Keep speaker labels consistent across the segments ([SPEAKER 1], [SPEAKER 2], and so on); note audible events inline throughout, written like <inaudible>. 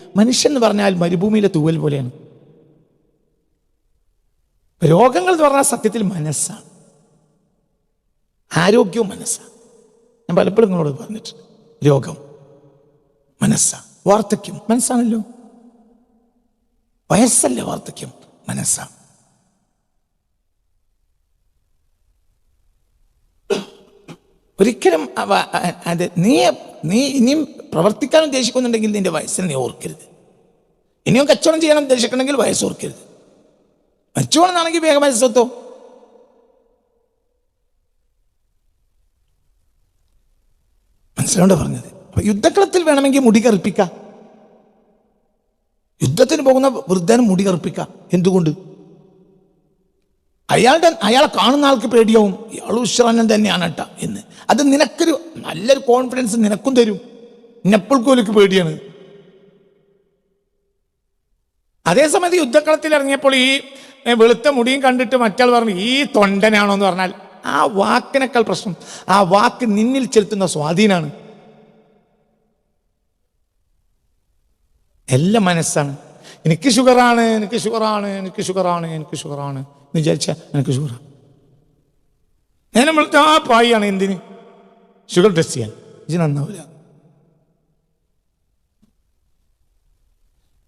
[SPEAKER 1] മനുഷ്യൻ എന്ന് പറഞ്ഞാൽ മരുഭൂമിയിലെ തൂവൽ പോലെയാണ്. രോഗങ്ങൾ എന്ന് പറഞ്ഞാൽ സത്യത്തിൽ മനസ്സാണ്. ആരോഗ്യവും മനസ്സാണ്. ഞാൻ പലപ്പോഴും നിങ്ങളോട് പറഞ്ഞിട്ടുണ്ട്. രോഗം മനസ്സാ വാർദ്ധക്യം മനസ്സാണല്ലോ. വയസ്സല്ല വാർദ്ധക്യം മനസ്സാണ് ഒരിക്കലും അത് നീ നീ ഇനിയും പ്രവർത്തിക്കാൻ ഉദ്ദേശിക്കുന്നുണ്ടെങ്കിൽ നിന്റെ വയസ്സിനെ നീ ഓർക്കരുത്. ഇനിയും കച്ചവടം ചെയ്യാൻ ഉദ്ദേശിക്കണമെങ്കിൽ വയസ്സ് ഓർക്കരുത്. മരിച്ചുപോകണമെന്നാണെങ്കിൽ വേഗം വയസ്സെത്തോ മനസ്സിലോണ്ട് പറഞ്ഞത്? അപ്പൊ യുദ്ധക്കളത്തിൽ വേണമെങ്കിൽ മുടി കറുപ്പിക്കാം. യുദ്ധത്തിന് പോകുന്ന വൃദ്ധന് മുടി കറുപ്പിക്കാം. എന്തുകൊണ്ട്? അയാളുടെ അയാളെ കാണുന്ന ആൾക്ക് പേടിയാവും. ഇയാൾ ഉശ്രാനൻ തന്നെയാണ് കേട്ടോ എന്ന്. അത് നിനക്കൊരു നല്ലൊരു കോൺഫിഡൻസ് നിനക്കും തരും. ഇന്നെപ്പോൾക്കോലിക്ക് പേടിയാണ്. അതേസമയത്ത് യുദ്ധക്കളത്തിൽ ഇറങ്ങിയപ്പോൾ ഈ വെളുത്ത മുടിയും കണ്ടിട്ട് മറ്റാൾ പറഞ്ഞു ഈ തൊണ്ടനാണോ എന്ന് പറഞ്ഞാൽ ആ വാക്കിനേക്കാൾ പ്രശ്നം. ആ വാക്ക് നിന്നിൽ ചെലുത്തുന്ന സ്വാധീനാണ്. എല്ലാം മനസ്സാണ്. എനിക്ക് ഷുഗറാണ് എനിക്ക് ഷുഗറാണ് എനിക്ക് ഷുഗറാണ് എനിക്ക് ഷുഗറാണ്. എന്ന് വിചാരിച്ച എനിക്ക് ഷുഗറാണ് ഞാൻ നമ്മൾ ആ പായാണ് എന്തിന്? ഷുഗർ ടെസ്റ്റ് ചെയ്യാൻ. ഇത് നന്നാവില്ല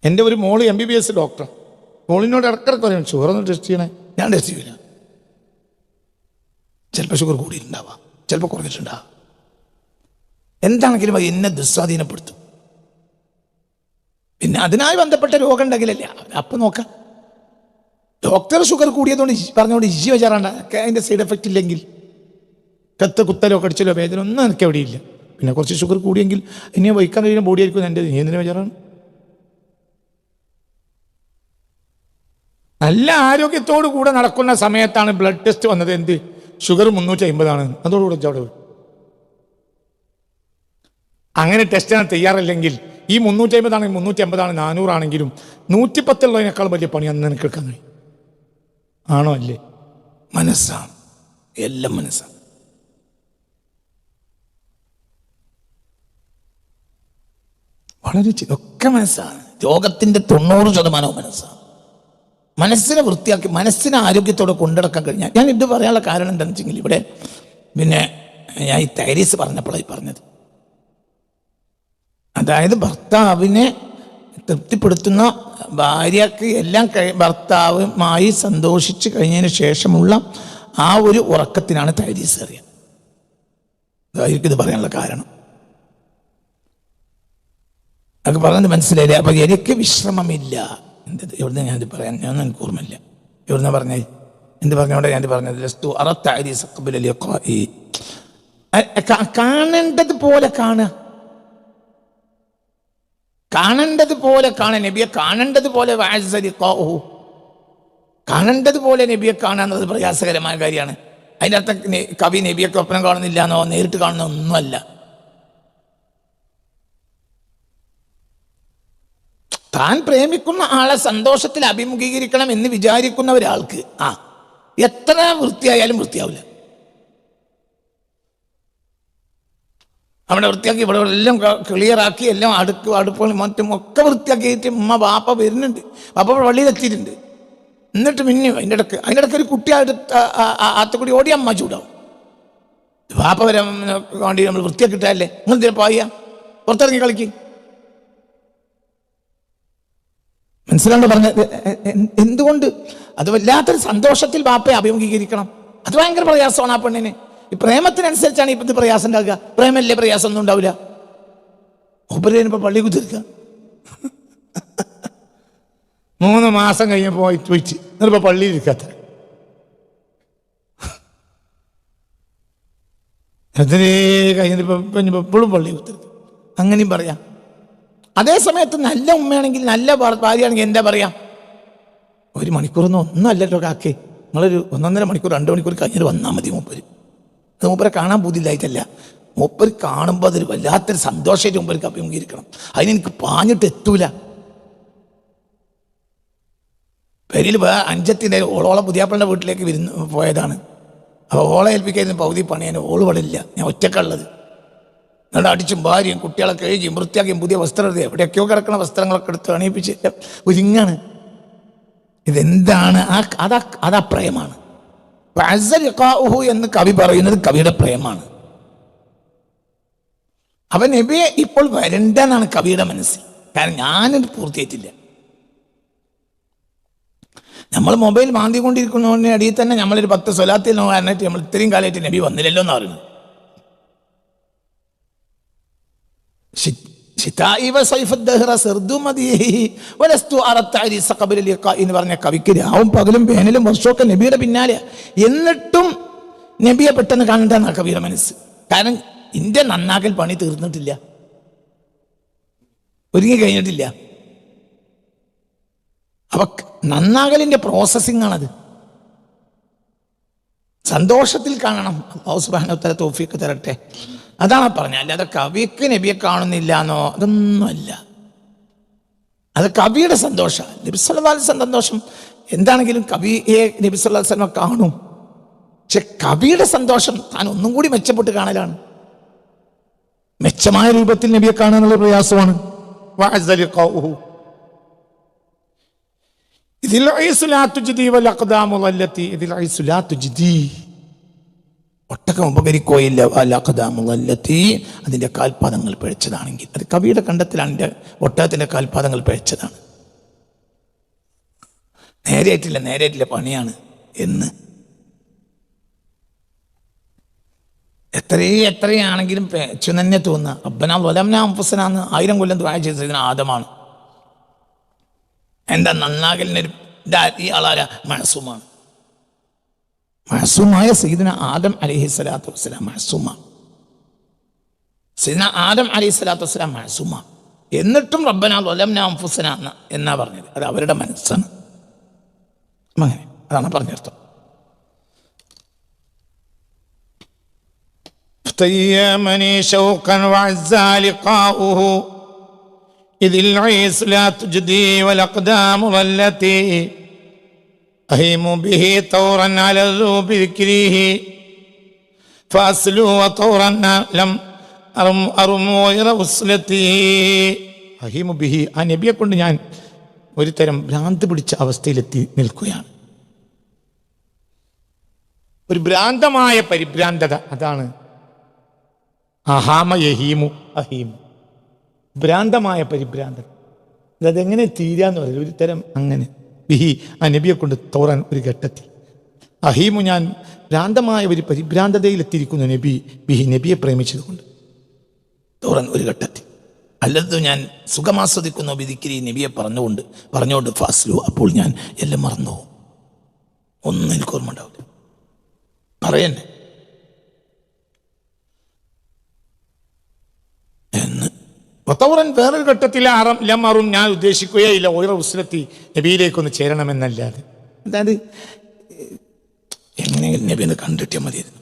[SPEAKER 1] എന്റെ ഒരു മോൾ M B B S doctor മോളിനോട് ഇടക്കിടക്ക് പറയും ഷുഗർ ഒന്ന് ടെസ്റ്റ് ചെയ്യണേ. ഞാൻ ടെസ്റ്റ് ചെയ്യില്ല ചിലപ്പോൾ ഷുഗർ കൂടിയിട്ടുണ്ടാവാം. ചിലപ്പോൾ കുറഞ്ഞിട്ടുണ്ടാവാം. എന്താണെങ്കിലും അത് എന്നെ ദുസ്വാധീനപ്പെടുത്തും. പിന്നെ അതിനായി ബന്ധപ്പെട്ട രോഗം ഉണ്ടെങ്കിലല്ലേ? അപ്പം നോക്കാം. ഡോക്ടർ ഷുഗർ കൂടിയതുകൊണ്ട് പറഞ്ഞുകൊണ്ട് ഇജി വെച്ചാറാണ്ട അതിന്റെ സൈഡ് എഫക്റ്റ് ഇല്ലെങ്കിൽ. കത്ത് കുത്തലോ കടിച്ചലോ വേദന ഒന്നും എനിക്ക് എവിടെയില്ല പിന്നെ കുറച്ച് ഷുഗർ കൂടിയെങ്കിൽ ഇനി വഹിക്കാൻ കഴിയുന്ന ബോഡിയായിരിക്കും എന്റെ നീന്തിന് വെച്ചാറാണ് നല്ല ആരോഗ്യത്തോടു കൂടെ നടക്കുന്ന സമയത്താണ് ബ്ലഡ് ടെസ്റ്റ് വന്നത്. എന്ത്? ഷുഗർ മുന്നൂറ്റി അമ്പതാണ് അതോടുകൂടെ അവിടെ അങ്ങനെ ടെസ്റ്റ് ചെയ്യാൻ തയ്യാറല്ലെങ്കിൽ ഈ മുന്നൂറ്റി അമ്പതാണെങ്കിൽ മുന്നൂറ്റി അമ്പതാണ് നാനൂറാണെങ്കിലും നൂറ്റി പത്തുള്ളതിനേക്കാൾ വലിയ പണി അന്ന് നിനക്ക് എടുക്കാൻ കഴിയും. ആണോ അല്ലേ? മനസ്സാണ്. എല്ലാം മനസ്സാണ്. വളരെ ഒക്കെ മനസ്സാണ്. രോഗത്തിന്റെ തൊണ്ണൂറ് ശതമാനവും മനസ്സാണ്. മനസ്സിനെ വൃത്തിയാക്കി മനസ്സിനെ ആരോഗ്യത്തോടെ കൊണ്ടുനടക്കാൻ കഴിഞ്ഞാൽ ഞാൻ ഇത് പറയാനുള്ള കാരണം എന്താണെന്ന് വെച്ചെങ്കിൽ ഇവിടെ പിന്നെ ഞാൻ ഈ തൈരീസ് പറഞ്ഞപ്പോഴായി പറഞ്ഞത്. അതായത് ഭർത്താവിനെ തൃപ്തിപ്പെടുത്തുന്ന ഭാര്യക്ക് എല്ലാം ഭർത്താവുമായി സന്തോഷിച്ച് കഴിഞ്ഞതിന് ശേഷമുള്ള ആ ഒരു ഉറക്കത്തിനാണ് തൈരീസ് അറിയാൻ അതായിരിക്കും ഇത് പറയാനുള്ള കാരണം. അതൊക്കെ പറഞ്ഞത് മനസ്സിലായില്ലേ? അപ്പൊ എനിക്ക് വിശ്രമമില്ല. എന്തത് എവിടുന്ന് ഞാനിത് പറയാൻ ഞാനൊന്നും എനിക്ക് ഓർമ്മയില്ല. ഇവിടുന്ന് പറഞ്ഞേ എന്ത് പറഞ്ഞോടെ ഞാൻ പറഞ്ഞത്? ലസ്തു അറത്താരി കാ- കാണേണ്ടത് പോലെ കാണുക. കാണേണ്ടത് പോലെ കാണ നബിയെ കാണേണ്ടത് പോലെ കാണേണ്ടത് പോലെ നബിയെ കാണാന്നത് പ്രയാസകരമായ കാര്യമാണ്. അർത്ഥം കവി നബിയൊക്കെ ഒപ്പനം കാണുന്നില്ല എന്നോ നേരിട്ട് കാണുന്ന ഒന്നുമല്ല. താൻ പ്രേമിക്കുന്ന ആളെ സന്തോഷത്തിൽ അഭിമുഖീകരിക്കണം എന്ന് വിചാരിക്കുന്ന ഒരാൾക്ക് ആ എത്ര വൃത്തിയായാലും വൃത്തിയാവില്ല. അവിടെ വൃത്തിയാക്കി ഇവിടെ എല്ലാം ക്ലിയറാക്കി എല്ലാം അടുക്ക് അടുപ്പുകളും മറ്റും ഒക്കെ വൃത്തിയാക്കിയിട്ട് ഉമ്മ വാപ്പ വരുന്നുണ്ട്. വാപ്പ ഇവിടെ വള്ളിയിലെത്തിയിട്ടുണ്ട് എന്നിട്ട് മിന്നും അതിന്റെ ഇടയ്ക്ക് അതിന്റെ ഇടയ്ക്ക് ഒരു കുട്ടി അടുത്ത് ആത്തക്കൂടി ഓടി അമ്മ ചൂടാവും. വാപ്പ വരാൻ വേണ്ടി നമ്മൾ വൃത്തിയാക്കിട്ടല്ലേ നിങ്ങൾ ഇതിനെ പായ പുറത്തിറങ്ങി കളിക്ക്. മനസ്സിലാണ്ട് പറഞ്ഞത് എന്തുകൊണ്ട്? അത് വല്ലാത്തൊരു സന്തോഷത്തിൽ ബാപ്പയെ അഭിമുഖീകരിക്കണം. അത് ഭയങ്കര പ്രയാസമാണ് ആ പെണ്ണിന്. ഈ പ്രേമത്തിനനുസരിച്ചാണ് ഇപ്പത്തെ പ്രയാസം ഉണ്ടാകുക. പ്രേമല്ലേ പ്രയാസം? ഒന്നും ഉണ്ടാവില്ല. ഒപ്പരേനിപ്പോ പള്ളി കുതിർക്ക <laughs> മൂന്ന് മാസം കഴിഞ്ഞപ്പോ പോയിട്ട് പോയിച്ച് പള്ളിയിൽ ഇരിക്കാത്ത. എത്രേ കഴിഞ്ഞിപ്പോ ഇപ്പൊ പള്ളി കുത്തിരുത്തു അങ്ങനെയും പറയാം. അതേ സമയത്ത് നല്ല ഉമ്മയാണെങ്കിൽ നല്ല ഭാര്യയാണെങ്കിൽ എന്താ പറയാ? ഒരു മണിക്കൂറൊന്നും ഒന്നല്ലല്ലോ കാക്കേ. നിങ്ങളൊരു ഒന്നൊന്നര മണിക്കൂർ രണ്ട് മണിക്കൂർ കഴിഞ്ഞിട്ട് വന്നാൽ മതി മൂപ്പര്. അത് മൂപ്പരെ കാണാൻ ബുദ്ധിയില്ലായിട്ടല്ല മൂപ്പര് കാണുമ്പോൾ അതൊരു വല്ലാത്തൊരു സന്തോഷമായിട്ട് മൂപ്പർക്ക് അഭിമുഖീകരിക്കണം. അതിനെനിക്ക് പാഞ്ഞിട്ട് എത്തൂല. പെരിയിൽ അഞ്ചത്തിന്റെ ഓളോളം പുതിയാപ്പളിന്റെ വീട്ടിലേക്ക് വിരുന്ന് പോയതാണ്. അപ്പോൾ ഓളെ ഏൽപ്പിക്കായിരുന്നു പകുതി പണിയാൻ ഓൾ ഇവിടെ ഞാൻ ഒറ്റക്കുള്ളത് എന്നിട്ട് അടിച്ചും ഭാര്യയും കുട്ടികളെ കഴുകിയും വൃത്തിയാക്കിയും പുതിയ വസ്ത്രം എവിടെയൊക്കെയോ കിടക്കുന്ന വസ്ത്രങ്ങളൊക്കെ എടുത്ത് അണിയിപ്പിച്ച് ഒരുങ്ങാണ്. ഇതെന്താണ്? ആ അതാ അതാ പ്രേമാണ്. എന്ന് കവി പറയുന്നത് കവിയുടെ പ്രേമാണ്. അവൻ നബിയെ ഇപ്പോൾ വരണ്ടെന്നാണ് കവിയുടെ മനസ്സിൽ. കാരണം ഞാനിത് പൂർത്തിയായിട്ടില്ല. നമ്മൾ മൊബൈൽ മാന്തിക്കൊണ്ടിരിക്കുന്നതിന്റെ അടിയിൽ തന്നെ നമ്മളൊരു പത്ത് സ്വലാത്തിൽ നോക്കാനായിട്ട് നമ്മൾ ഇത്രയും കാലമായിട്ട് നബി വന്നില്ലല്ലോ എന്ന് പറയുന്നത്. എന്ന് പറഞ്ഞ കവിക്ക് രാവും പകലും വേനലും വർഷമൊക്കെ നബിയുടെ പിന്നാലെ എന്നിട്ടും നബിയെ പെട്ടെന്ന് കാണണ്ടെന്നാണ് കവിയുടെ മനസ്സ് കാരണം ഇന്ത്യ നന്നാക്കൽ പണി തീർന്നിട്ടില്ല ഒരുങ്ങി കഴിഞ്ഞിട്ടില്ല അപ്പൊ നന്നാകലിന്റെ പ്രോസസ്സിംഗ് ആണത് സന്തോഷത്തിൽ കാണണം അള്ളാഹു സുബ്ഹാനഹു തോഫിയൊക്കെ തരട്ടെ അതാണ് പറഞ്ഞത് അല്ലാതെ കവിക്ക് നബിയെ കാണുന്നില്ല എന്നോ അതൊന്നുമല്ല. അത് കവിയുടെ സന്തോഷം. നബി സല്ലല്ലാഹു അലൈഹി സന്തോഷം. എന്താണെങ്കിലും കവിയെ നബി സല്ലല്ലാഹു അലൈഹി കാണും. പക്ഷെ കവിയുടെ സന്തോഷം താൻ ഒന്നും കൂടി മെച്ചപ്പെട്ട് കാണലാണ്. മെച്ചമായ രൂപത്തിൽ നബിയെ കാണാനുള്ള പ്രയാസമാണ്. ഇതിൽ ഇതിൽ. ഒട്ടകം ഉപകരിക്കുകയില്ല. വൽ അതിന്റെ കാൽപാദങ്ങൾ പിഴച്ചതാണെങ്കിൽ. അത് കവിയുടെ കണ്ടത്തിലാണ് എന്റെ ഒട്ടകത്തിന്റെ കാൽപാദങ്ങൾ പിഴച്ചതാണ്. നേരെയായിട്ടില്ല നേരെയായിട്ടില്ല പണിയാണ് എന്ന്. എത്രയും എത്രയാണെങ്കിലും പേച്ചു തന്നെ തോന്നുക. റബ്ബനാ വലംന അംഫസനാന്ന് ആയിരം കൊല്ലം ദ്വായ ചെയ്തതിന് ആദമാണ്. എന്താ നന്നാകലിനൊരു ഈ ആളാര? മഹസൂമാണ്. മഹസൂമായ സീദന ആദം അലഹി സ്വലാത്തു വസ്സലാം മഹസൂമാണ് സീദന ആദം അലഹി സ്വലാത്തു വസ്സലാം മഹസൂമാണ് എന്നിട്ടും റബ്ബനാ വലംന അംഫസന എന്ന എന്നാ പറഞ്ഞത് അത് അവരുടെ മനസ്സാണ് അങ്ങനെ അതാണ് പറഞ്ഞർത്ഥം تيمني شوقا وعزى لقاؤه إذ العيس لا تجدي والأقدام ظلتي أهيم به طورا على ذوب ذكره فأسلو وطورا لم أرم أرم غير وصلتي അഹീമ ബിഹി ആ നബിയെ കൊണ്ട് ഞാൻ ഒരു തരം ഭ്രാന്ത് പിടിച്ച അവസ്ഥയിലെത്തി നിൽക്കുകയാണ് ഒരു ഭ്രാന്തമായ പരിഭ്രാന്തത അതാണ് അഹാമ യഹീമു അഹീമു ഭ്രാന്തമായ പരിഭ്രാന്തത അതെങ്ങനെ തീരാന്ന് പറയുന്നത് ഒരു തരം അങ്ങനെ ബിഹി ആ നബിയെ കൊണ്ട് തോറാൻ ഒരു ഘട്ടത്തിൽ. അഹീമു ഞാൻ ഭ്രാന്തമായ ഒരു പരിഭ്രാന്തതയിലെത്തിയിരിക്കുന്നു നബി ബിഹി നബിയെ പ്രേമിച്ചതുകൊണ്ട്. തോറാൻ ഒരു ഘട്ടത്തിൽ. അല്ലത് ഞാൻ സുഖമാസ്വദിക്കുന്നു ബിദിക്കിരി നബിയെ പറഞ്ഞുകൊണ്ട് പറഞ്ഞുകൊണ്ട് ഫാസ്ലു അപ്പോൾ ഞാൻ എല്ലാം മറന്നു. ഒന്നും എനിക്ക് ഓർമ്മ ഉണ്ടാവില്ല പറയന്നെ എന്ന് വത്തൗറൻ വേറൊരു ഘട്ടത്തിൽ അറം ലമറും ഞാൻ ഉദ്ദേശിക്കുകയില്ല ഓരോ ഉസ്ലത്തി നബിയിലേക്കൊന്ന് ചേരണമെന്നല്ലാതെ. അതായത് എങ്ങനെയെങ്കിലും നബി കണ്ടിട്ടേ മതിയായിരുന്നു.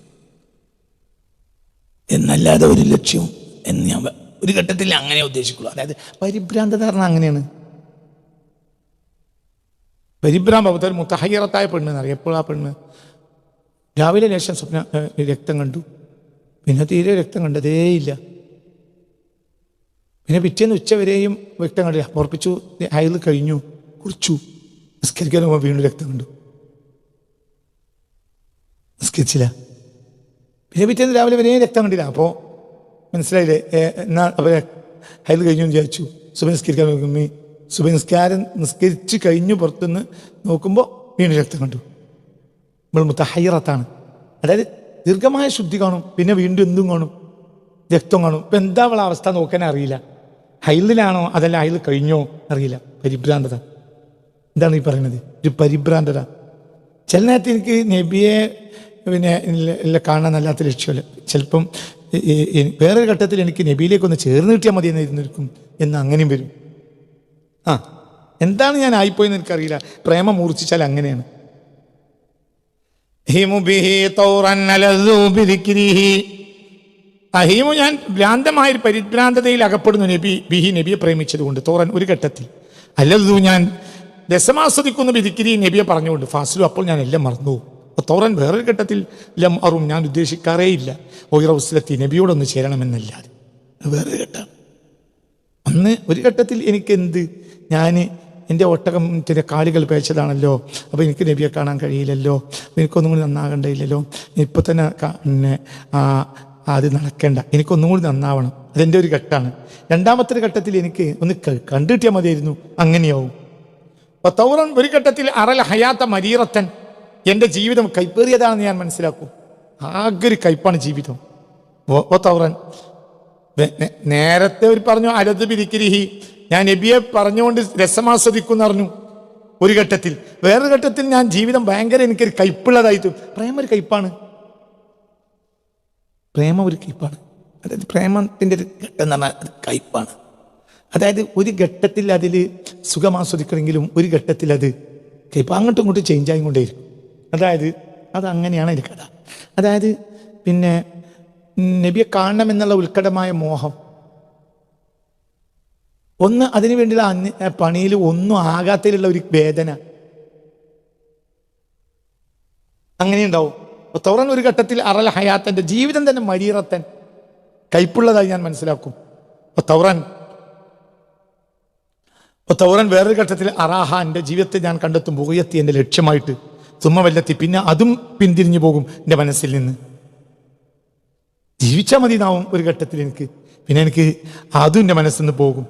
[SPEAKER 1] എന്നല്ലാതെ ഒരു ലക്ഷ്യവും എന്ന് ഞാൻ ഒരു ഘട്ടത്തിൽ അങ്ങനെ ഉദ്ദേശിക്കുള്ളൂ. അതായത് പരിഭ്രാന്തത പറഞ്ഞാൽ അങ്ങനെയാണ്. പരിഭ്രാന്ത ഒരു മുത്തഹയ്യറത്തായ പെണ്ണ് എന്നറിയാം എപ്പോൾ ആ പെണ്ണ്? രാവിലെ ലേശം സ്വപ്ന രക്തം കണ്ടു. പിന്നെ തീരെ രക്തം കണ്ടതേയില്ല. പിന്നെ പിറ്റേന്ന് ഉച്ചവരെയും വ്യക്തം കണ്ടില്ല ഉറപ്പിച്ചു. അയൽ കഴിഞ്ഞു. കുറിച്ചു. നിസ്കരിക്കാൻ പോകുമ്പോൾ വീണ്ടും രക്തം കണ്ടു. നിസ്കരിച്ചില്ല. പിന്നെ പിറ്റേന്ന് രാവിലെ വരെയും രക്തം കണ്ടില്ല. അപ്പോൾ മനസ്സിലായില്ലേ? എന്നാൽ എന്നാ അവരെ അയൽ കഴിഞ്ഞു വിചാരിച്ചു. സുബ നിസ്കരിക്കാൻ നോക്കുമ്പോ സുബ നിസ്കാരം നിസ്കരിച്ച് കഴിഞ്ഞു പുറത്തുനിന്ന് നോക്കുമ്പോൾ വീണ്ടും രക്തം കണ്ടു. നമ്മൾ മുത്തഹയ്യറത്താണ് അതായത് ദീർഘമായ ശുദ്ധി കാണും. പിന്നെ വീണ്ടും എന്തും കാണും. രക്തം കാണും. ഇപ്പം എന്താ അവളെ അവസ്ഥ നോക്കാൻ അറിയില്ല. ഹൈലിലാണോ? അതല്ല ഹൈൽ കഴിഞ്ഞോ? അറിയില്ല പരിഭ്രാന്തത. എന്താണ് ഈ പറയുന്നത്? ഒരു പരിഭ്രാന്തത. ചില നേരത്തെ എനിക്ക് നബിയെ പിന്നെ കാണാൻ അല്ലാത്ത ലക്ഷ്യമല്ല. ചിലപ്പം വേറൊരു ഘട്ടത്തിൽ എനിക്ക് നബിയിലേക്കൊന്ന് ചേർന്ന് കിട്ടിയാൽ മതി എന്നിരുന്നിരിക്കും എന്ന് അങ്ങനെയും വരും. ആ എന്താണ് ഞാൻ ആയിപ്പോയെന്ന് എനിക്കറിയില്ല. പ്രേമം മൂർച്ഛിച്ചാൽ അങ്ങനെയാണ്. ഹിമുബിഹി തൗറൻ. അഹീമു ഞാൻ ഭ്രാന്തമായ ഒരു പരിഭ്രാന്തതയിൽ അകപ്പെടുന്നു നബി ബിഹി നബിയെ പ്രേമിച്ചതുകൊണ്ട് തോറൻ ഒരു ഘട്ടത്തിൽ. അല്ലതു ഞാൻ ദശമാസ്വദിക്കുന്നു ബിദിക്കിരി നബിയെ പറഞ്ഞുകൊണ്ട് ഫാസിലു അപ്പോൾ ഞാൻ എല്ലാം മറന്നു. അപ്പോൾ തോറൻ വേറൊരു ഘട്ടത്തിൽ ലം അറും ഞാൻ ഉദ്ദേശിക്കാറേ ഇല്ല ഒയിറ ഉസ്ലത്തി നബിയോടൊന്ന് ചേരണമെന്നല്ലാതെ. വേറൊരു ഘട്ടം. അന്ന് ഒരു ഘട്ടത്തിൽ എനിക്ക് എന്ത് ഞാൻ എന്റെ ഒട്ടകത്തിന്റെ കാലുകൾ പേച്ചതാണല്ലോ. അപ്പോൾ എനിക്ക് നബിയെ കാണാൻ കഴിയില്ലല്ലോ. എനിക്കൊന്നും കൂടി നന്നാകണ്ടയില്ലല്ലോ. ഇപ്പോൾ തന്നെ പിന്നെ അത് നടക്കേണ്ട. എനിക്കൊന്നും കൂടി നന്നാവണം. അതെന്റെ ഒരു ഘട്ടമാണ് രണ്ടാമത്തെ ഘട്ടത്തിൽ എനിക്ക് ഒന്ന് കണ്ടിട്ടിയാൽ മതിയായിരുന്നു. അങ്ങനെയാവും. അപ്പോൾ തൗറൻ ഒരു ഘട്ടത്തിൽ അറൽ ഹയാത്ത മരീറത്തൻ എന്റെ ജീവിതം കൈപ്പേറിയതാണെന്ന് ഞാൻ മനസ്സിലാക്കും. ആകെ ഒരു കയ്പാണ് ജീവിതം. ഓ തൗറൻ നേരത്തെ ഒരു പറഞ്ഞു അലത് പിരിക്കിരിഹി ഞാൻ നബിയെ പറഞ്ഞുകൊണ്ട് രസമാസ്വദിക്കും പറഞ്ഞു ഒരു ഘട്ടത്തിൽ. വേറൊരു ഘട്ടത്തിൽ ഞാൻ ജീവിതം ഭയങ്കര എനിക്കൊരു കയ്പുള്ളതായി പ്രേമൊരു കയ്പാണ്. പ്രേമം ഒരു കയ്പാണ്. അതായത് പ്രേമത്തിന്റെ ഒരു ഘട്ടം എന്ന് പറഞ്ഞാൽ അത് കയ്പാണ്. അതായത് ഒരു ഘട്ടത്തിൽ അതിൽ സുഖമാസ്വദിക്കണമെങ്കിലും ഒരു ഘട്ടത്തിൽ അത് കയ്പ്. അങ്ങോട്ടും ഇങ്ങോട്ടും ചേഞ്ച് ആയിക്കൊണ്ടേയിരിക്കും. അതായത് അത് അങ്ങനെയാണ് ഒരു കഥ. അതായത് പിന്നെ നബിയെ കാണണം എന്നുള്ള ഉത്കടമായ മോഹം. ഒന്ന് അതിനു വേണ്ടിയുള്ള അന്യ പണിയിൽ ഒന്നും ആകാത്തതിലുള്ള ഒരു വേദന. അങ്ങനെയുണ്ടാവും. തുറന്ന ഒരു ഘട്ടത്തിൽ അറൽ ഹയാത്തന്റെ ജീവിതം തന്നെ മരീറത്തൻ കയ്പുള്ളതായി ഞാൻ മനസ്സിലാക്കും. തൗറൻ തൗറാൻ വേറൊരു ഘട്ടത്തിൽ അറാഹ എന്റെ ജീവിതത്തെ ഞാൻ കണ്ടെത്തും ബുഹയത്തി എന്റെ ലക്ഷ്യമായിട്ട് തുമ്മവല്ലെത്തി പിന്നെ അതും പിന്തിരിഞ്ഞു പോകും എന്റെ മനസ്സിൽ നിന്ന്. ജീവിച്ചാൽ മതി നാവും ഒരു ഘട്ടത്തിൽ എനിക്ക്. പിന്നെ എനിക്ക് അതും എന്റെ മനസ്സിൽ നിന്ന് പോകും.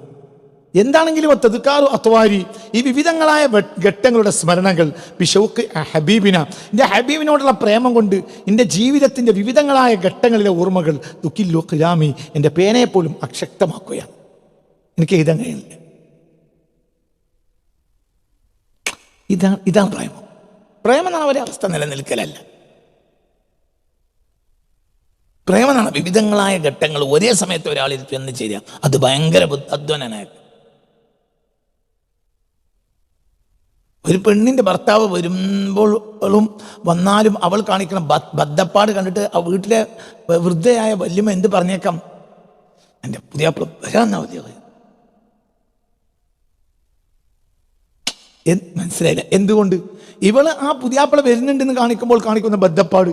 [SPEAKER 1] എന്താണെങ്കിലും തെതുക്കാറു അത്വാരി. ഈ വിവിധങ്ങളായ ഘട്ടങ്ങളുടെ സ്മരണകൾ ബിഷൗക്ക് ഹബീബിന. എന്റെ ഹബീബിനോടുള്ള പ്രേമം കൊണ്ട് എന്റെ ജീവിതത്തിന്റെ വിവിധങ്ങളായ ഘട്ടങ്ങളിലെ ഓർമ്മകൾ ദുഃഖില്ലു ഖിലാമി എന്റെ പേനയെ പോലും അക്ഷക്തമാക്കുകയാണ്. എനിക്ക് എഴുതാൻ കഴിയുന്നില്ല ഇതാണ് ഇതാണ് പ്രേമം. പ്രേമം എന്നാണ് അവരെ അവസ്ഥ നിലനിൽക്കലല്ല. പ്രേമനാണ് വിവിധങ്ങളായ ഘട്ടങ്ങൾ ഒരേ സമയത്ത് ഒരാളിൽ ചെന്ന് ചേരുക. അത് ഭയങ്കര അധ്വാനനായിരുന്നു ഒരു പെണ്ണിന്റെ ഭർത്താവ് വരുമ്പോഴും വന്നാലും അവൾ കാണിക്കണം ബദ്ധപ്പാട് കണ്ടിട്ട് ആ വീട്ടിലെ വൃദ്ധയായ വല്യമ്മ എന്ത് പറഞ്ഞേക്കാം? എന്റെ പുതിയ വരാന്നാ എന്ത് മനസ്സിലായില്ല. എന്തുകൊണ്ട്? ഇവൾ ആ പുതിയാപ്പിള വരുന്നുണ്ടെന്ന് കാണിക്കുമ്പോൾ കാണിക്കുന്ന ബദ്ധപ്പാട്.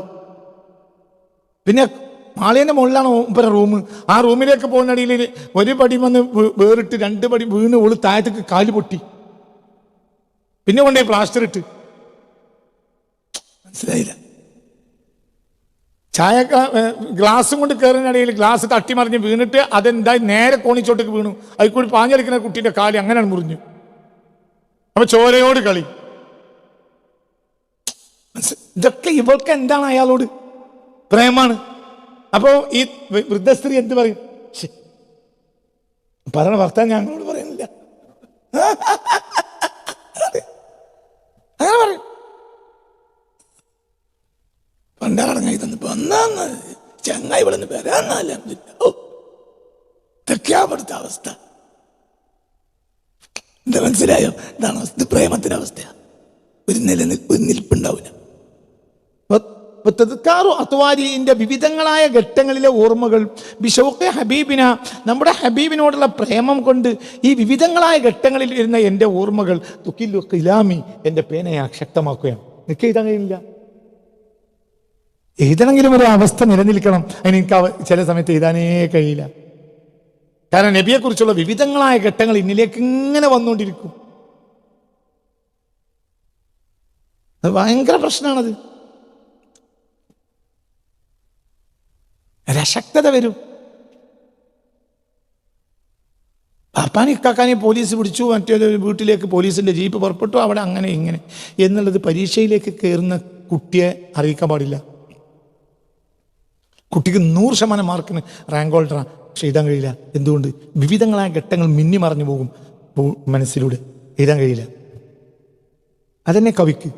[SPEAKER 1] പിന്നെ മാളിയന്റെ മുകളിലാണ് ഇപ്പം റൂം? ആ റൂമിലേക്ക് പോകുന്നിടയിൽ ഒരു പടി വന്ന് വേറിട്ട് രണ്ട് പടി വീണ് ഓൾ താഴത്തേക്ക് കാൽ പൊട്ടി. പിന്നെ കൊണ്ടേ പ്ലാസ്റ്റർ ഇട്ട്. മനസ്സിലായില്ല. ചായ ഗ്ലാസും കൊണ്ട് കയറുന്നിടയിൽ ഗ്ലാസ് തട്ടിമറിഞ്ഞ് വീണിട്ട് അതെന്തായി നേരെ കോണിച്ചോട്ടേക്ക് വീണു. അതിൽ കൂടി പാഞ്ഞെടുക്കുന്ന കുട്ടീന്റെ കാൽ അങ്ങനെയാണ് മുറിഞ്ഞു. അപ്പൊ ചോരയോട് കളി. ഇതൊക്കെ ഇവൾക്ക് എന്താണ് അയാളോട്? പ്രേമാണ്. അപ്പോ ഈ വൃദ്ധ വൃദ്ധസ്ത്രീ എന്ത് പറയും? പറഞ്ഞ ഭർത്താൻ ഞങ്ങളോട് പറയുന്നില്ല അങ്ങനെ പറയും പണ്ടാറടങ്ങായി തന്നപ്പോ അന്നാന്ന് ചങ്ങായി ഇവിടെ നിന്ന് വരാന്നല്ല അവസ്ഥ. എന്താ മനസ്സിലായോ? ഇതാണ് അവസ്ഥ. പ്രേമത്തിന്റെ അവസ്ഥ ഒരു നില ഒരു നിൽപ്പുണ്ടാവില്ല. അത്വാരിന്റെ വിവിധങ്ങളായ ഘട്ടങ്ങളിലെ ഓർമ്മകൾ. ബിഷോക്കെ ഹബീബിന നമ്മുടെ ഹബീബിനോടുള്ള പ്രേമം കൊണ്ട് ഈ വിവിധങ്ങളായ ഘട്ടങ്ങളിൽ ഇരുന്ന എന്റെ ഓർമ്മകൾ. തുക്കില്ലു കിലാമി എന്റെ പേനയെ ശക്തമാക്കുകയാണ്. നിൽക്കുക എഴുതാൻ എഴുതണമെങ്കിലും ഒരു അവസ്ഥ നിലനിൽക്കണം. അതിന് എനിക്ക് ചില സമയത്ത് എഴുതാനേ കഴിയില്ല. കാരണം നബിയെക്കുറിച്ചുള്ള വിവിധങ്ങളായ ഘട്ടങ്ങൾ ഇന്നിലേക്ക് ഇങ്ങനെ വന്നുകൊണ്ടിരിക്കും. അത് ഭയങ്കര പ്രശ്നമാണത്. രശക്തത വരും. പാപ്പാനി ഇക്കാക്കാനെ പോലീസ് പിടിച്ചു മറ്റേ വീട്ടിലേക്ക് പോലീസിന്റെ ജീപ്പ് പുറപ്പെട്ടു അവിടെ അങ്ങനെ ഇങ്ങനെ എന്നുള്ളത് പരീക്ഷയിലേക്ക് കയറുന്ന കുട്ടിയെ അറിയിക്കാൻ പാടില്ല. കുട്ടിക്ക് നൂറ് ശതമാനം മാർക്കിന് റാങ്ക് ഹോൾഡറാണ് പക്ഷെ എഴുതാൻ കഴിയില്ല. എന്തുകൊണ്ട്? വിവിധങ്ങളായ ഘട്ടങ്ങൾ മിന്നി മറിഞ്ഞു പോകും മനസ്സിലൂടെ. എഴുതാൻ കഴിയില്ല. അതെന്നെ കവിക്ക്.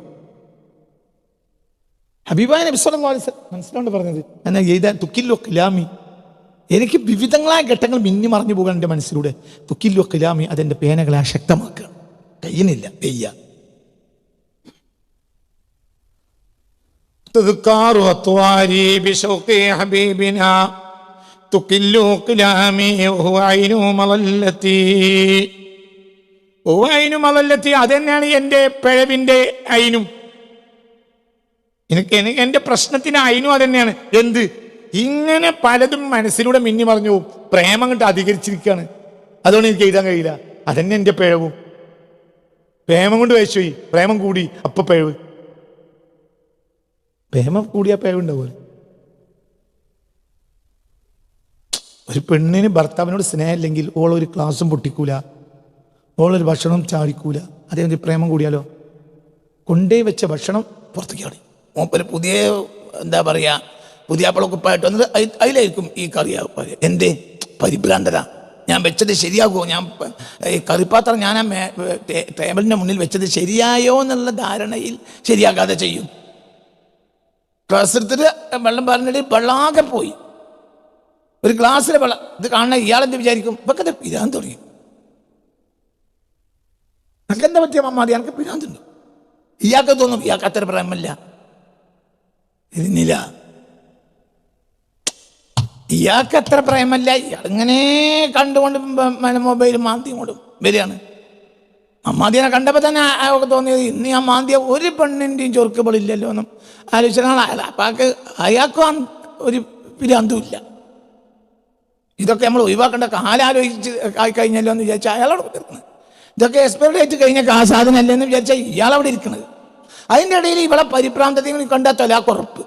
[SPEAKER 1] ഹബീബായ നബി സല്ലല്ലാഹു അലൈഹി പറഞ്ഞത്? എന്നെ എഴുതാൻ തുക്കില്ലോ കിലാമി എനിക്ക് വിവിധങ്ങളായ ഘട്ടങ്ങൾ മിന്നി മറിഞ്ഞു പോകാൻ എന്റെ മനസ്സിലൂടെ. തുക്കില്ലോ കിലാമി അതെന്റെ പേനകളെ ശക്തമാക്കുക. കഴിയുന്നില്ല വെയ്യ. تذكار أطواري بشوق حبيبنا تقل كلامي وهو عين مظلتي وهو عين مظلتي അതെന്നാണ് എൻ്റെ പിഴവിൻ്റെ അയിനും എനിക്ക് എനിക്ക് എൻ്റെ പ്രശ്നത്തിന് അയിനും അതന്നെയാണ് എന്ത് ഇങ്ങനെ പലതും മനസ്സിലൂടെ മിന്നി മറിഞ്ഞു പോകും പ്രേമം കണ്ട് അധികരിച്ചിരിക്കുകയാണ് അതുകൊണ്ട് എനിക്ക് എഴുതാൻ കഴിയില്ല അതന്നെ എൻ്റെ പിഴവും പ്രേമം കൊണ്ട് വയസ്സുപോയി പ്രേമം കൂടി അപ്പൊ പിഴവ് പ്രേമം കൂടിയ പിഴവുണ്ടാവുമല്ലോ ഒരു പെണ്ണിന് ഭർത്താവിനോട് സ്നേഹമില്ലെങ്കിൽ ഓളൊരു ക്ലാസ്സും പൊട്ടിക്കൂല. ഓളൊരു ഭക്ഷണം ചാടിക്കൂല. അതേ പ്രേമം കൂടിയാലോ? കൊണ്ടേ വെച്ച ഭക്ഷണം പുറത്തേക്ക് കളി മൂപ്പര് പുതിയ എന്താ പറയുക പുതിയ അപ്പളക്കുപ്പായിട്ട് വന്നത് അതിലായിരിക്കും ഈ കറി എന്തേ? പരിഭ്രാന്തത ഞാൻ വെച്ചത് ശരിയാകുമോ ഞാൻ ഈ കറിപ്പാത്രം ഞാൻ ആ ടേബിളിന്റെ മുന്നിൽ വെച്ചത് ശരിയായോ എന്നുള്ള ധാരണയിൽ ശരിയാകാതെ ചെയ്യും. ഗ്ലാസ് വെള്ളം പറഞ്ഞിട്ട് വെള്ളാകെ പോയി. ഒരു ഗ്ലാസ്സിലെ വെള്ളം. ഇത് കാണാൻ ഇയാളെന്ത് വിചാരിക്കും? ഇപ്പൊക്കെ പിരാൻ തുടങ്ങി. എനിക്കെന്താ പറ്റിയ മമ്മാതി എനിക്ക് പിരാന്തുണ്ട്. ഇയാൾക്ക് തോന്നും ഇയാൾക്ക് അത്ര പ്രേമല്ല ഇരുന്നില്ല ഇയാൾക്ക് അത്ര പ്രേമല്ല ഇയാളിങ്ങനെ കണ്ടുകൊണ്ട് മൊബൈൽ മാന്തി കൊണ്ടും വരികയാണ്. അമ്മാദിനെ കണ്ടപ്പോൾ തന്നെ അയാൾക്ക് തോന്നിയത് ഇന്ന് ഞാൻ മാന്തിയ ഒരു പെണ്ണിന്റെയും ചൊറുക്കബിളില്ലല്ലോ എന്നും. ആലോചിച്ചാണ് അയാൾ അപ്പാക്ക് അയാൾക്കും ഒരു പിരാന്തുമില്ല ഇതൊക്കെ നമ്മൾ ഒഴിവാക്കേണ്ട കാലാലോചിച്ച് ആയി കഴിഞ്ഞല്ലോ എന്ന് വിചാരിച്ചാൽ അയാളോട് കൊടുക്കുന്നത് ഇതൊക്കെ എക്സ്പയർ ഡേറ്റ് കഴിഞ്ഞ ആ സാധനം അല്ലെന്ന് വിചാരിച്ചാൽ ഇയാൾ അവിടെ ഇരിക്കുന്നത്. അതിന്റെ ഇടയിൽ ഇവിടെ പരിഭ്രാന്തതയും കണ്ടാൽ കുറപ്പ്.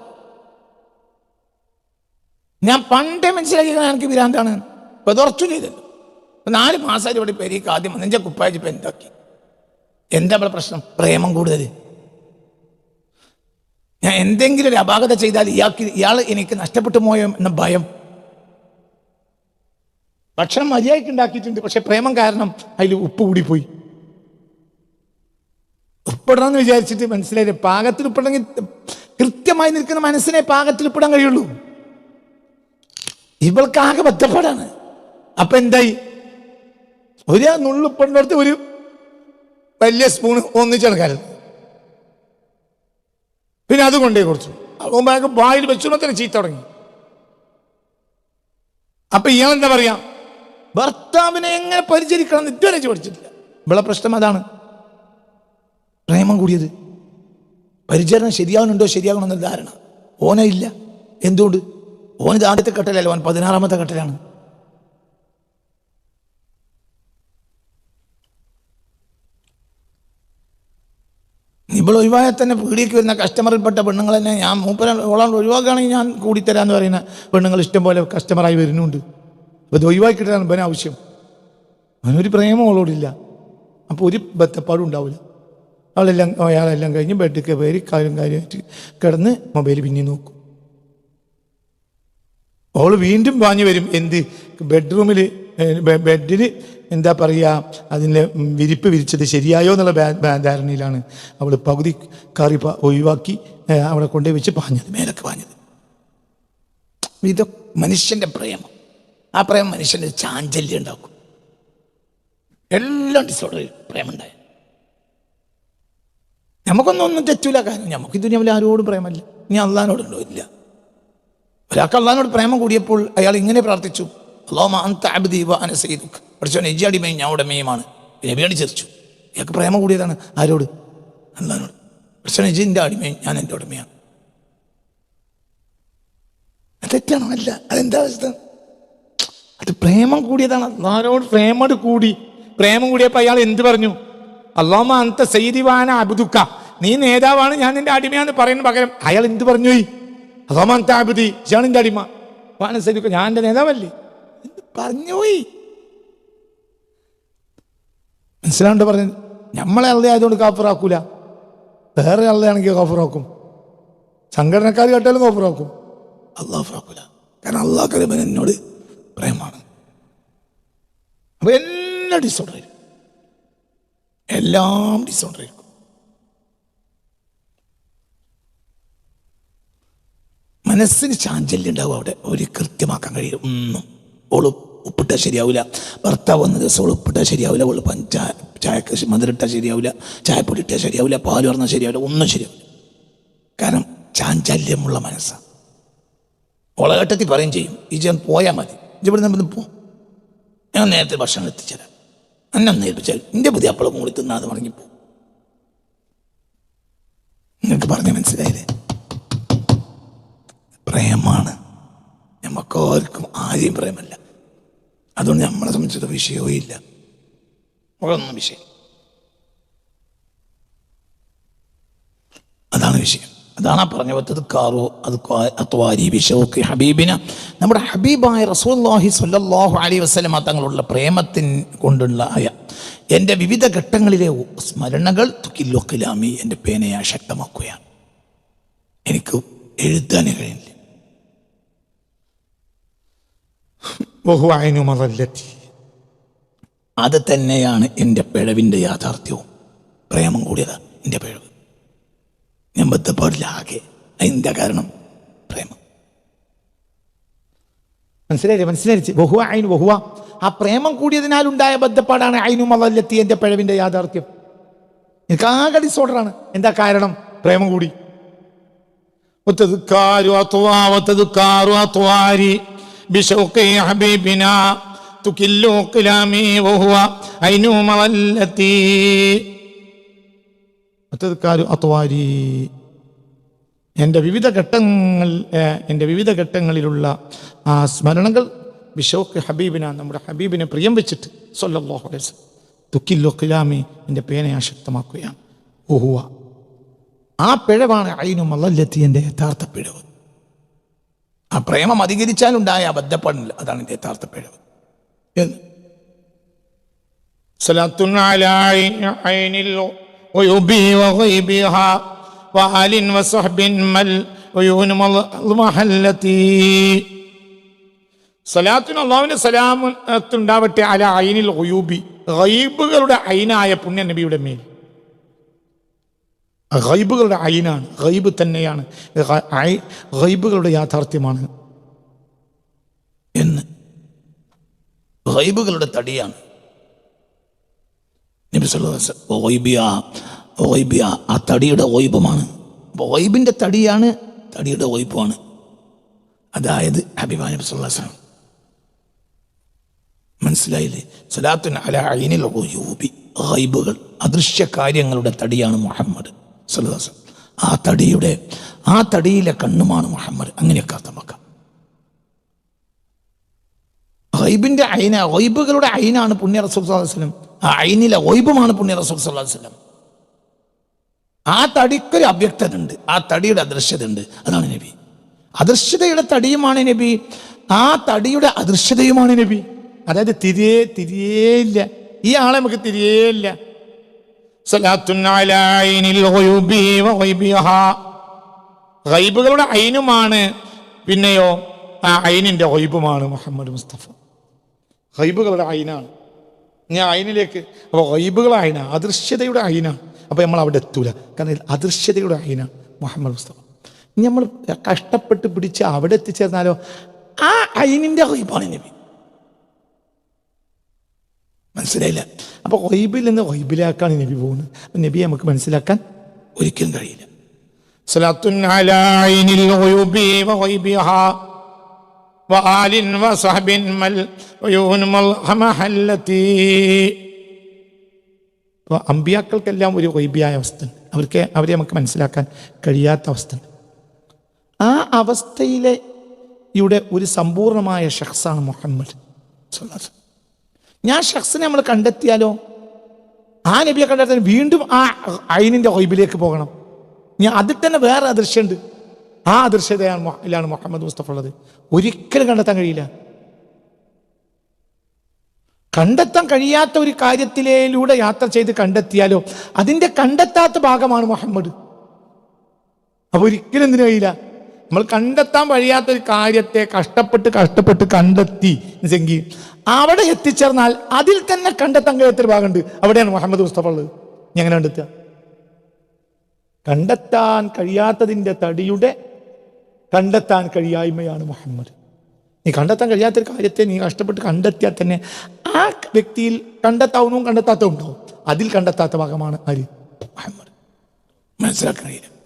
[SPEAKER 1] ഞാൻ പണ്ടേ മനസ്സിലാക്കിയത് എനിക്ക് വിരാന്താണ് ഇപ്പം തുറച്ചു ചെയ്തല്ലോ. ഇപ്പം നാല് മാസമായിട്ട് ഇവിടെ പേരേക്ക് ആദ്യം വന്നു. എന്റെ കുപ്പായി ഇപ്പം എന്താക്കി? എന്താ പ്രശ്നം? പ്രേമം കൂടുതൽ ഞാൻ എന്തെങ്കിലും ഒരു അപാകത ചെയ്താൽ ഇയാൾക്ക് ഇയാൾ എനിക്ക് നഷ്ടപ്പെട്ടു പോയോ എന്ന ഭയം. ഭക്ഷണം മര്യാദയ്ക്ക് ഉണ്ടാക്കിയിട്ടുണ്ട് പക്ഷെ പ്രേമം കാരണം അതിൽ ഉപ്പ് കൂടിപ്പോയി. ഉപ്പിടണമെന്ന് വിചാരിച്ചിട്ട് മനസ്സിലായി പാകത്തിൽ ഉപ്പിടണമെങ്കിൽ കൃത്യമായി നിൽക്കുന്ന മനസ്സിനെ പാകത്തിൽ ഉപ്പിടാൻ കഴിയുള്ളൂ. ഇവൾക്ക് ആകെ ബന്ധപ്പാടാണ് അപ്പൊ എന്തായി? ഒരു നുള്ളുപ്പിടുന്നിടത്ത് ഒരു വലിയ സ്പൂൺ ഒന്നിച്ചാണ് കലർന്നത്. പിന്നെ അത് കൊണ്ടേ കുറച്ചു അതുകൊണ്ട് വായിൽ വെച്ചു തന്നെ ചീത്ത തുടങ്ങി. അപ്പൊ ഇയാൾ എന്താ പറയാ? ഭർത്താവിനെ എങ്ങനെ പരിചരിക്കണം എന്ന് ഇതുവരെ ചോദിച്ചിട്ടില്ല. ഇവിടെ പ്രശ്നം അതാണ്. പ്രേമം കൂടിയത്. പരിചരണം ശരിയാവുന്നുണ്ടോ ശരിയാകണമെന്ന ധാരണ. ഓന ഇല്ല. എന്തുകൊണ്ട്? ഓനിത് ആദ്യത്തെ കട്ടലല്ല ഓൻ പതിനാറാമത്തെ കട്ടലാണ്. ഇപ്പോൾ ഒഴിവായാൽ തന്നെ പീടിയേക്ക് വരുന്ന കസ്റ്റമറിൽപ്പെട്ട പെണ്ണുങ്ങൾ തന്നെ ഞാൻ മൂപ്പര ഓളാണ്ട് ഒഴിവാക്കുകയാണെങ്കിൽ ഞാൻ കൂടിത്തരാന്ന് പറയുന്ന പെണ്ണുങ്ങൾ ഇഷ്ടംപോലെ കസ്റ്റമറായി വരുന്നുണ്ട്. അപ്പോൾ ഇത് ഒഴിവാക്കി കിട്ടാൻ ഇവന് ആവശ്യം. അവനൊരു പ്രേമം അവളോടില്ല അപ്പോൾ ഒരു ബത്തപ്പാടും ഉണ്ടാവില്ല. അവളെല്ലാം അയാളെല്ലാം കഴിഞ്ഞ് ബെഡിൽ കയറി കാര്യം കാര്യമായിട്ട് കിടന്ന് മൊബൈൽ പിന്നെ നോക്കും. അവൾ വീണ്ടും വാങ്ങി വരും. എന്ത്? ബെഡ്റൂമിൽ ബെഡിൽ എന്താ പറയുക അതിന്റെ വിരിപ്പ് വിരിച്ചത് ശരിയായോ എന്നുള്ള ധാരണയിലാണ് അവൾ പകുതി കറി ഒഴിവാക്കി അവളെ കൊണ്ടുപോയി വെച്ച് പാഞ്ഞത് മേലൊക്കെ പാഞ്ഞത്. ഇത് മനുഷ്യന്റെ പ്രേമം. ആ പ്രേമം മനുഷ്യന്റെ ചാഞ്ചല്യം ഉണ്ടാക്കും. എല്ലാം ഡിസോർഡർ പ്രേമുണ്ടായി നമുക്കൊന്നും ഒന്നും തെറ്റൂല കാരണം നമുക്ക് ഇത് നമ്മൾ ആരോടും പ്രേമല്ല ഇനി അള്ളഹാനോടുണ്ടോ ഇല്ല. ഒരാൾക്ക് അള്ളഹാനോട് പ്രേമം കൂടിയപ്പോൾ അയാൾ ഇങ്ങനെ പ്രാർത്ഥിച്ചു. അള്ളാഹുമ അന്ത അബ്ദി ഇവ അന സയ്യിദുക. പഠിച്ചോൻ എജി അടിമയും ഞാൻ ഉടമയുമാണ് നബിയാണ് ചിരിച്ചു ഇയാൾക്ക് പ്രേമ കൂടിയതാണ്. ആരോട്? അല്ലാനോട് പഠിച്ചോൻ എജി എന്റെ അടിമയും ഞാൻ എന്റെ ഉടമയാണ്. തെറ്റാണോ? അല്ല. അതെന്താ അവസ്ഥ? അത് പ്രേമം കൂടിയതാണ്. അള്ളാഹിനോട് പ്രേമോട് കൂടി. പ്രേമം കൂടിയപ്പോൾ അയാൾ എന്ത് പറഞ്ഞു? അള്ളാഹുമ അന്ത സയ്യിദിവാന അബുദുക്ക നീ നേതാവാണ് ഞാൻ നിന്റെ അടിമയാന്ന് പറയുന്ന പകരം അയാൾ എന്ത് പറഞ്ഞു? അള്ളാഹുമാൻ താബുദി ഇയാൾ നിന്റെ അടിമ. വാന ഞാൻ എന്റെ നേതാവല്ലേ? എന്ത് പറഞ്ഞു പോയി മനസ്സിലാണ്ട് പറഞ്ഞു നമ്മളെ അള്ള ആയതുകൊണ്ട് കാഫറാക്കൂല. വേറെ അള്ളയാണെങ്കിൽ കാപ്പറാക്കും സംഘടനക്കാർ കേട്ടാലും കാപ്പറാക്കും അള്ളാഹ് ഫറാക്കൂല കാരണം അള്ളാഹ് കരുമൻ എന്നോട് പ്രേമാണ്. അപ്പൊ എല്ലാ ഡിസോർഡർ ആയിരിക്കും എല്ലാം ഡിസോർഡർ ആയിരിക്കും. മനസ്സിന് ചാഞ്ചല്യം ഉണ്ടാവും അവിടെ. ഒരു കൃത്യമാക്കാൻ കഴിയും ഒന്നും. ഓൾ ഉപ്പിട്ടാൽ ശരിയാവില്ല ഭർത്താവ് വന്ന ദിവസം ഓൾ ഉപ്പിട്ടാൽ ശരിയാവില്ല ഓൾ പഞ്ചായ ചായക്ക് മധുരിട്ടാൽ ശരിയാവില്ല ചായപ്പൊടി ഇട്ടാൽ ശരിയാവില്ല പാൽ പറഞ്ഞാൽ ശരിയാവില്ല ഒന്നും ശരിയാവില്ല കാരണം ചാഞ്ചല്യമുള്ള മനസ്സാണ് ഓളഘട്ടത്തിൽ പറയും ചെയ്യും. ഈ ജൻ പോയാൽ മതി. ഇവിടെ നിന്ന് പോ. ഞാൻ നേരത്തെ ഭക്ഷണം എത്തിച്ചേരാം. എന്നെ ഒന്ന് ഏൽപ്പിച്ചാൽ എന്റെ പുതിയ അപ്പളം കൂടി തിന്നാതെ മടങ്ങിപ്പോ നിങ്ങൾക്ക് പറഞ്ഞ മനസ്സിലായില്ലേ? പ്രേമാണ്. നമുക്കാർക്കും ആരെയും പ്രേമല്ല. അതുകൊണ്ട് നമ്മളെ സംബന്ധിച്ചത് വിഷയവും ഇല്ല ഒന്നും വിഷയം. അതാണ് വിഷയം. അതാണ് ആ പറഞ്ഞ പറ്റത് കാറോ അത് അത്വാരി വിഷവൊക്കെ ഹബീബിന്. നമ്മുടെ ഹബീബായ റസൂല്ലാഹി സ്വല്ലല്ലാഹു അലി വസ്ലമ തങ്ങളുള്ള പ്രേമത്തിൻ കൊണ്ടുള്ള ആയ എന്റെ വിവിധ ഘട്ടങ്ങളിലെ സ്മരണകൾ തുക്കില്ലൊക്കിലാമി എന്റെ പേനയെ ശക്തമാക്കുകയാണ്. എനിക്ക് എഴുതാനേ കഴിയില്ല ബഹുവായനു മതല്ലെത്തി അത് തന്നെയാണ് എന്റെ പിഴവിന്റെ യാഥാർത്ഥ്യവും. പ്രേമം കൂടിയതാ എന്റെ പിഴവ്. ഞാൻ ബന്ധപ്പാടിലാകെ അതിന്റെ കാരണം പ്രേമം. മനസ്സിലായില്ലേ? മനസ്സിലായി ബഹുവ അയിന് ബഹുവ ആ പ്രേമം കൂടിയതിനാൽ ഉണ്ടായ ബന്ധപ്പാടാണ് അയിനു മതല്ലെത്തി എന്റെ പിഴവിന്റെ യാഥാർത്ഥ്യം. എനിക്ക് ആകെ ഡിസോർഡറാണ് എന്താ കാരണം? പ്രേമം കൂടി. ഒത്തതുക്കാരു അത്വാ ഒത്തതുക്കാരു അത്വാരി. بشوق حبيبنا تكل كلامي وهو عين مظلتي وتذكار أطواري എൻ്റെ വിവിധ ഘട്ടങ്ങൾ ഏഹ്, എൻ്റെ വിവിധ ഘട്ടങ്ങളിലുള്ള ആ സ്മരണകൾ ബിഷോക്ക് ഹബീബിന നമ്മുടെ ഹബീബിനെ പ്രിയം വെച്ചിട്ട് സല്ലല്ലാഹു അലൈഹി വസല്ലം തുക്കില്ലോ കിലാമി എൻ്റെ പേനയെ അശക്തമാക്കുകയാണ് ഓഹുവ ആ പിഴവാണ് അയിനും അല്ലല്ലെത്തി എൻ്റെ യഥാർത്ഥ പിഴവ് ആ പ്രേമം അധികരിച്ചാലുണ്ടായ അബദ്ധപ്പാടിൽ അതാണ് എന്റെ യഥാർത്ഥ പിഴവ്. എന്ന്.
[SPEAKER 2] സലാത്തിന് അള്ളാവിന്റെ സലാമത്തുണ്ടാവട്ടെ അല ഐനിൽ ഒയൂബി ഗൈബുകളുടെ ഐനായ പുണ്യ നബിയുടെ മേൽ. ഗൈബുകളുടെ അയിനാണ്. ഗൈബ് തന്നെയാണ്. ഗൈബുകളുടെ യാഥാർത്ഥ്യമാണ്
[SPEAKER 1] എന്ന്. ഗൈബുകളുടെ തടിയാണ്. ആ തടിയുടെ ഓയിബുമാണ് അപ്പോൾ തടിയാണ് തടിയുടെ ഓയിപ്പുമാണ് അതായത് ഹബീബ നബി മനസ്സിലായില്ലേ? സലാത്തുൻ അല അയിനിൽ ഗൈബുകൾ അദൃശ്യ കാര്യങ്ങളുടെ തടിയാണ് മുഹമ്മദ്. വസല്ലം. ആ തടിയുടെ ആ തടിയിലെ കണ്ണുമാണ് മുഹമ്മദ്. അങ്ങനെയൊക്കെ അർത്ഥമാക്കാം ഹൈബിന്റെ അയിന ഒയ്ബുകളുടെ അയിനാണ് പുണ്യ റസൂൽ വസല്ലം. ആ അയിനിലെ ഹൈബുമാണ് പുണ്യ റസൂൽ വസല്ലം. ആ തടിക്കൊരു അവ്യക്തത ഉണ്ട്. ആ തടിയുടെ അദൃശ്യത ഉണ്ട്. അതാണ് നബി. അദൃശ്യതയുടെ തടിയുമാണ് നബി. ആ തടിയുടെ അദൃശ്യതയുമാണ് നബി.
[SPEAKER 2] അതായത് തിരിയേ തിരിയേ ഇല്ല ഈ ആളെ നമുക്ക് തിരിയേ ഗൈബുകളുടെ ഐനുമാണ് പിന്നെയോ ആ ഐനിന്റെ ഗൈബുമാണ് മുഹമ്മദ് മുസ്തഫ. ഹൈബുകളുടെ ഐനാണ് ഞാൻ ഐനിലേക്ക് അപ്പോൾ ഗൈബുകളുടെ ഐന അദൃശ്യതയുടെ ഐനാണ് അപ്പോൾ നമ്മൾ അവിടെ എത്തൂല. കാരണം അദൃശ്യതയുടെ ഐനാണ് മുഹമ്മദ് മുസ്തഫ. നമ്മൾ കഷ്ടപ്പെട്ട് പിടിച്ച് അവിടെ എത്തിച്ചേർന്നാലോ ആ ഐനിന്റെ ഗൈബാണ് നബി.
[SPEAKER 1] മനസ്സിലായില്ല.
[SPEAKER 2] അപ്പോൾ ഒയ്ബിൽ നിന്ന് ഒയ്ബിലാക്കാണ് നബി പോകുന്നത്. നബി നബിയെ നമുക്ക് മനസ്സിലാക്കാൻ
[SPEAKER 1] ഒരിക്കലും കഴിയില്ല.
[SPEAKER 2] അപ്പോൾ അമ്പിയാക്കൾക്കെല്ലാം ഒരു ഒയ്ബിയായ അവസ്ഥ അവർക്ക് അവരെ നമുക്ക് മനസ്സിലാക്കാൻ കഴിയാത്ത അവസ്ഥ ആ അവസ്ഥയിലെ ഇവിടെ ഒരു സമ്പൂർണമായ ഷഖ്സാണ് മുഹമ്മദ് വസല്ലം. ഞാൻ ഷഖ്സിനെ നമ്മൾ കണ്ടെത്തിയാലോ? ആ നബിയെ കണ്ടെത്താൻ വീണ്ടും ആ അയിനിന്റെ ഒയ്ബിലേക്ക് പോകണം. ഞാൻ അതിൽ തന്നെ വേറെ അദൃശ്യമുണ്ട്. ആ അദൃശ്യതയാണ് ഇല്ലാണ് ലാണ് മുഹമ്മദ് മുസ്തഫ ഉള്ളത്. ഒരിക്കലും കണ്ടെത്താൻ കഴിയില്ല. കണ്ടെത്താൻ കഴിയാത്ത ഒരു കാര്യത്തിലൂടെ യാത്ര ചെയ്ത് കണ്ടെത്തിയാലോ? അതിന്റെ കണ്ടെത്താത്ത ഭാഗമാണ് മുഹമ്മദ്. അപ്പൊ ഒരിക്കലും എന്തിനു കഴിയില്ല. നമ്മൾ കണ്ടെത്താൻ കഴിയാത്ത ഒരു കാര്യത്തെ കഷ്ടപ്പെട്ട് കഷ്ടപ്പെട്ട് കണ്ടെത്തി. എങ്കിൽ അവിടെ എത്തിച്ചേർന്നാൽ അതിൽ തന്നെ കണ്ടെത്താൻ കഴിയാത്തൊരു ഭാഗമുണ്ട്. അവിടെയാണ് മുഹമ്മദ് മുസ്തഫ ഉള്ളത്. ഞാൻ എങ്ങനെ കണ്ടെത്തുക? കണ്ടെത്താൻ കഴിയാത്തതിന്റെ തടിയുടെ കണ്ടെത്താൻ കഴിയായ്മയാണ് മുഹമ്മദ്. നീ കണ്ടെത്താൻ കഴിയാത്തൊരു കാര്യത്തെ നീ കഷ്ടപ്പെട്ട് കണ്ടെത്തിയാൽ തന്നെ ആ വ്യക്തിയിൽ കണ്ടെത്താവുന്നതും കണ്ടെത്താത്തതും ഉണ്ടാവും അതിൽ കണ്ടെത്താത്ത ഭാഗമാണ് ആര്? മുഹമ്മദ്.
[SPEAKER 1] മനസ്സിലാക്കാൻ കഴിയില്ല